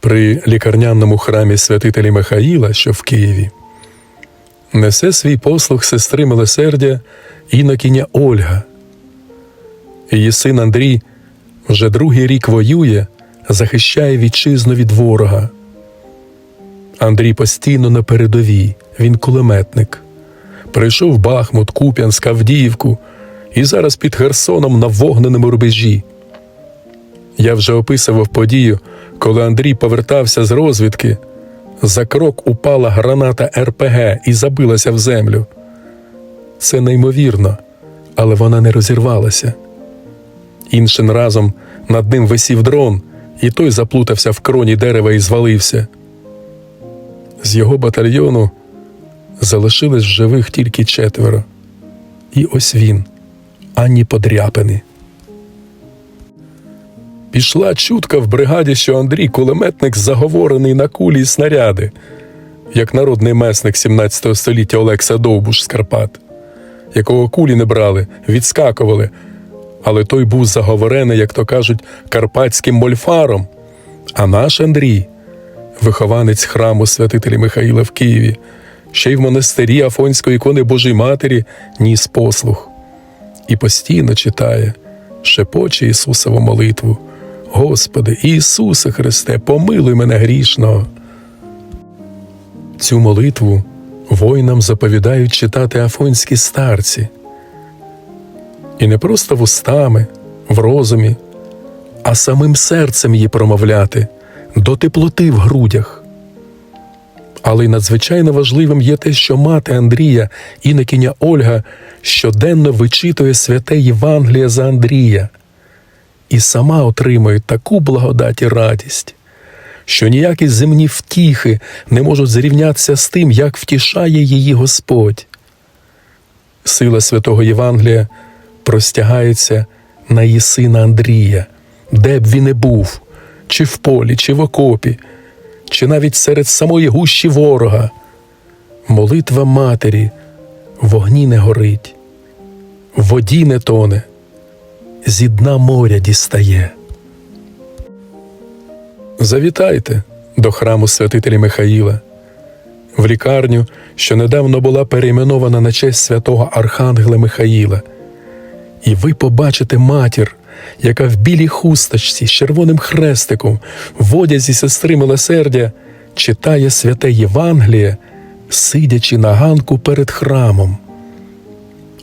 при лікарняному храмі святителі Михаїла, що в Києві, несе свій послуг сестри милосердя інокіня Ольга. Її син Андрій вже другий рік воює, захищає вітчизну від ворога. Андрій постійно на передовій, він кулеметник. Прийшов Бахмут, Куп'янськ, Авдіївку і зараз під Херсоном на вогненому рубежі. Я вже описував подію, коли Андрій повертався з розвідки. За крок упала граната РПГ і забилася в землю. Це неймовірно, але вона не розірвалася. Іншим разом над ним висів дрон, і той заплутався в кроні дерева і звалився. З його батальйону залишились живих тільки четверо. І ось він, ані подряпини. Пішла чутка в бригаді, що Андрій кулеметник заговорений на кулі й снаряди, як народний месник 17 століття Олекса Довбуш з Карпат, якого кулі не брали, відскакували, але той був заговорений, як то кажуть, карпатським мольфаром. А наш Андрій, вихованець храму святителі Михаїла в Києві, ще й в монастирі Афонської ікони Божої Матері ніс послух і постійно читає, шепоче Ісусову молитву. Господи, Ісусе Христе, помилуй мене грішного. Цю молитву воїнам заповідають читати афонські старці. І не просто вустами, в розумі, а самим серцем її промовляти до теплоти в грудях. Але й надзвичайно важливим є те, що мати Андрія, інокиня Ольга, щоденно вичитує святе Євангеліє за Андрія і сама отримує таку благодать і радість, що ніякі земні втіхи не можуть зрівнятися з тим, як втішає її Господь. Сила святого Євангелія простягається на її сина Андрія, де б він не був, чи в полі, чи в окопі, чи навіть серед самої гущі ворога. Молитва матері в вогні не горить, в воді не тоне, зі дна моря дістає. Завітайте до храму святителя Михаїла, в лікарню, що недавно була перейменована на честь святого Архангела Михаїла. І ви побачите матір, яка в білій хусточці з червоним хрестиком в одязі сестри милосердя читає святе Євангеліє, сидячи на ганку перед храмом.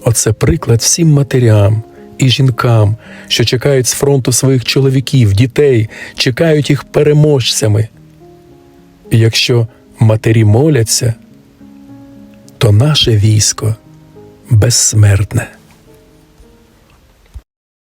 Оце приклад всім матерям і жінкам, що чекають з фронту своїх чоловіків, дітей, чекають їх переможцями. І якщо матері моляться, то наше військо безсмертне.